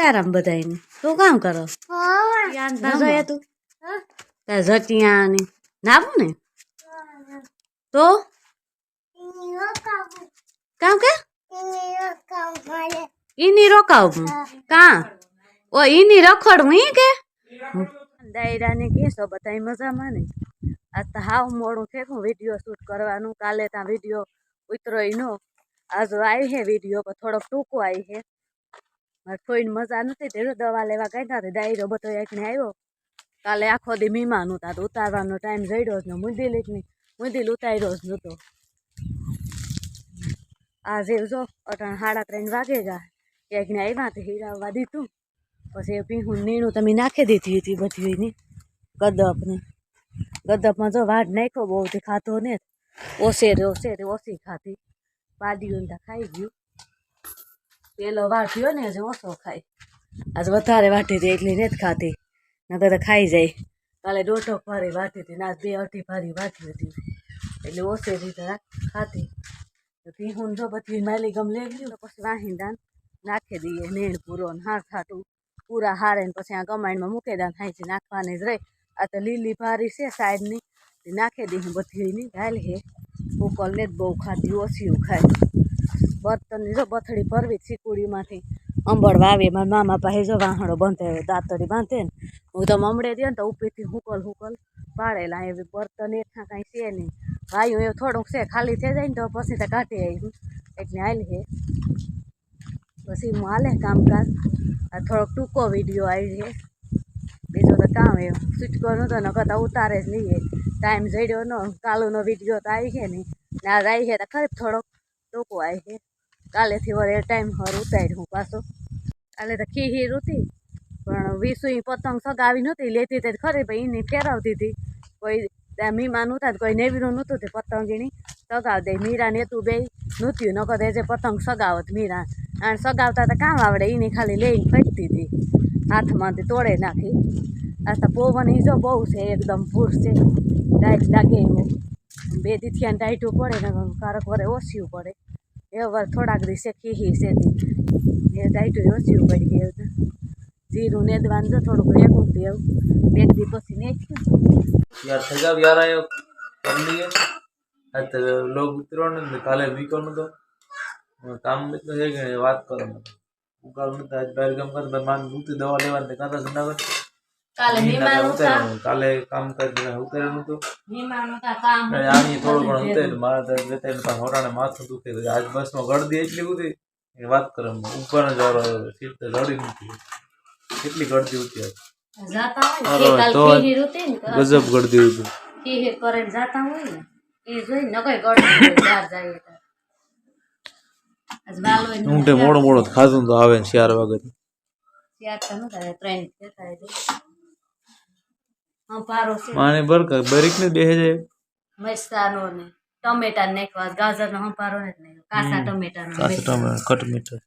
આરામ બધાયને. તું કામ કરો? ના તું નાવું ને? તો? કામ કે? ઈની રોકાવું કા? ઓ ઈની રખડવું ઈ કે? દાયરા ને કેસો બધા મજામાં ને? આ તો હાવ મોડું થયું વીડિયો શૂટ કરવાનું. કાલે ત્યાં વીડિયો ઉતરો નો. આજ આવી હે વીડિયો થોડોક ટૂંકો આવી હે. મારે થોઈને મજા નથી તે દવા લેવા ગયા હતા ડાયરો બધો એકને આવ્યો કાલે આખો દી મીમાનું હતા તો ઉતારવાનો ટાઈમ જડ્યો જ ને. મુંદિલ એક ની મુંદિલ ઉતાર્યો જ નહોતો આજે જો અટાણ સાડા ત્રણ વાગે ગયા એકને આવ્યા તો હીરાવવા દીધું. પછી પીહું નીણું તમે નાખી દીધી હતી બધી એની. ગદપને. ગદપમાં જો વાટ નાખ્યો બહુ તે ખાતો ને. ઓસેર રે ઓસે રે, ઓછી ખાધી. પાડીયું ને ખાઈ ગયું. પેલો વાટ્યો ને, હજુ ઓછો ખાય. આજ વધારે વાટી હતી એટલી નથી ખાતી નકર તો ખાઈ જાય. કાલે દોઢો ભારી વાટી હતી ના બે અઢી ભારી વાટી હતી. એટલે ઓછે રીતે ખાતી પીહું જો બધી માલી ગમ લઈ ગયું પછી વાહી દાન નાખી દઈએ નેણ પૂરો ને હાથ હાટું પૂરા હારે ને પછી આ કમાણીમાં મૂકી દાન થાય છે, નાખવાની જ રહી. આ તો લીલી ભારી છે સાઈડની નાખી દઈએ બધીની ગાલ હે. ઉકલ ને જ બહુ ખાતી ઓછી ખાય. બર્તનની જો બથડી ભરવી ચીકુડીમાંથી અંબળ વાવે, મારા મામા પાસે જો વાહણો બંધાયો દાંતડી બાંધે ને. હું તો મમડે દે ને તો ઉપીથી હુકલ હુકલ પાડેલા એવી બર્તન એઠા કાંઈ છે નહીં. વાયું એ થોડુંક છે, ખાલી થઈ જાય ને તો પછી તો કાઢી આવી એટલે હાલ હે. પછી હું હાલે કામકાજ. આ થોડોક ટૂંકો વીડિયો આવી છે બીજો તો કામ એ છૂટકો નહોતો ને કરતા ઉતારે જ લઈએ. ટાઈમ જડ્યો ન, કાલુનો વીડિયો તો આવી છે ને આ જાય છે તો ખરી થોડોક ટૂંકો આવી છે કાલેથી વરે ટાઈમ હર ઉતાર્યું હું પાછો. કાલે તો ખીહીર હતી પણ વીસુઈ પતંગ સગાવી નહોતી, લેતી તે ખરી ભાઈ એની ફેરવતી હતી. કોઈ ત્યાં મીમા નહોતા કોઈ નેવીનું નહોતું તે પતંગીની સગાવ દે મીરા ને તું બે નહોતું, નકર તે જે પતંગ સગાવત મીરા. અને સગાવતા તો કામ આવડે એની ખાલી લઈને ફેંકતી હતી. હાથમાંથી તોડે નાખી. આ તો પવન ઈજો બહુ છે, એકદમ ફૂર છે. ટાઈટ લાગે એવું. બે દીથિયાને ટાઈટું પડે ને કારક વરે ઓછું પડે. એ વાર થોડાક દિવસે ખીહી શેતી એ દાયટું ઓછું પડી ગયું હતું. જીરું ને દ્વાન જો થોડુંક રેકું દેવું. બે દી પછી ને યાર સજા યાર આયો કંડી હા તો લોગ ઉતરો ને કાલે વીકો નું કામ તો હે કે વાત કરો. ઉકાળનું આજ બહાર કામ કર માન દૂધ દવા લેવા ને કાંતા સંડાવર કાલે મહેમાન હતા કાલે કામ કરી ઉતરેલું મહેમાન હતા કામ આની થોડું મારા તો બે ત્રણ પાંચ માથું દુખે તો આજ બસમાં ગળદી એટલી બધી. એ વાત કરે ઉપર જ સીટ તો જડી નથી કેટલી ગળદી ઉતી. જાતા ને હતી ગજબ ગળદી ઉતી ખીહીર કરીને જાતા હોય ને એ જોઈ ન કઈ બહાર જાય મોડો મોડો ખાધું તો આવે ને ચાર વાગે તો. ત્યાર તો ત્રણ એટલે હા પારો છે. માને બરીક ને બેહે જાય ને ટમેટા નાખવા ગાજર નો હંપારો કાસા ટમેટા નો કાચા ટમેટા કટ મીઠા.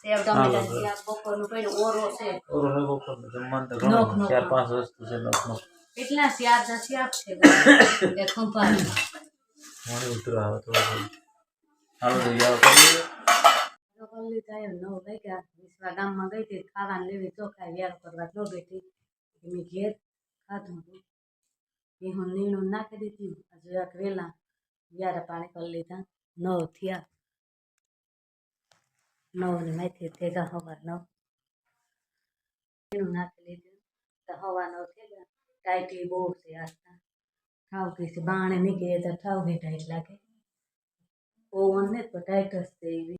સેવ ટમેટા ત્યાં બપોરનું પેલું ઓરો છે. ઓરો હે બપોર ને જમવાનું તો ઘણું. ચાર પાંચ વસ્તુ છે નોખ નોખ. એટલા સ્યાદ ના સ્યાદ છે એક હંપારો. મને ઉતરો આવે તો હાલો તો યાર કરીએ. કલ્લી થાય નવ વાગ્યા. વિશ્વા ગામમાં ગઈ હતી ખાવાનું લેવી ચોખા વ્યાર કરવા ન બેઠી. મેં ઘેર ખાધું હતું એ હું નીણું નાખી દીધી. જરાક વેલા વ્યારે પાણી કરી લીધા. નવ થયા. નવ ને માથી ભેગા હવા નવ. નીણું નાખી લીધું તો હવા નવ થઈ ગયા. ટાઈટી બહુ છે આજના કહે છે. બાણે નીકળે તો ઠાવકી ટાઈટ લાગે. ઓવન ને તો ટાઈટ જ એવી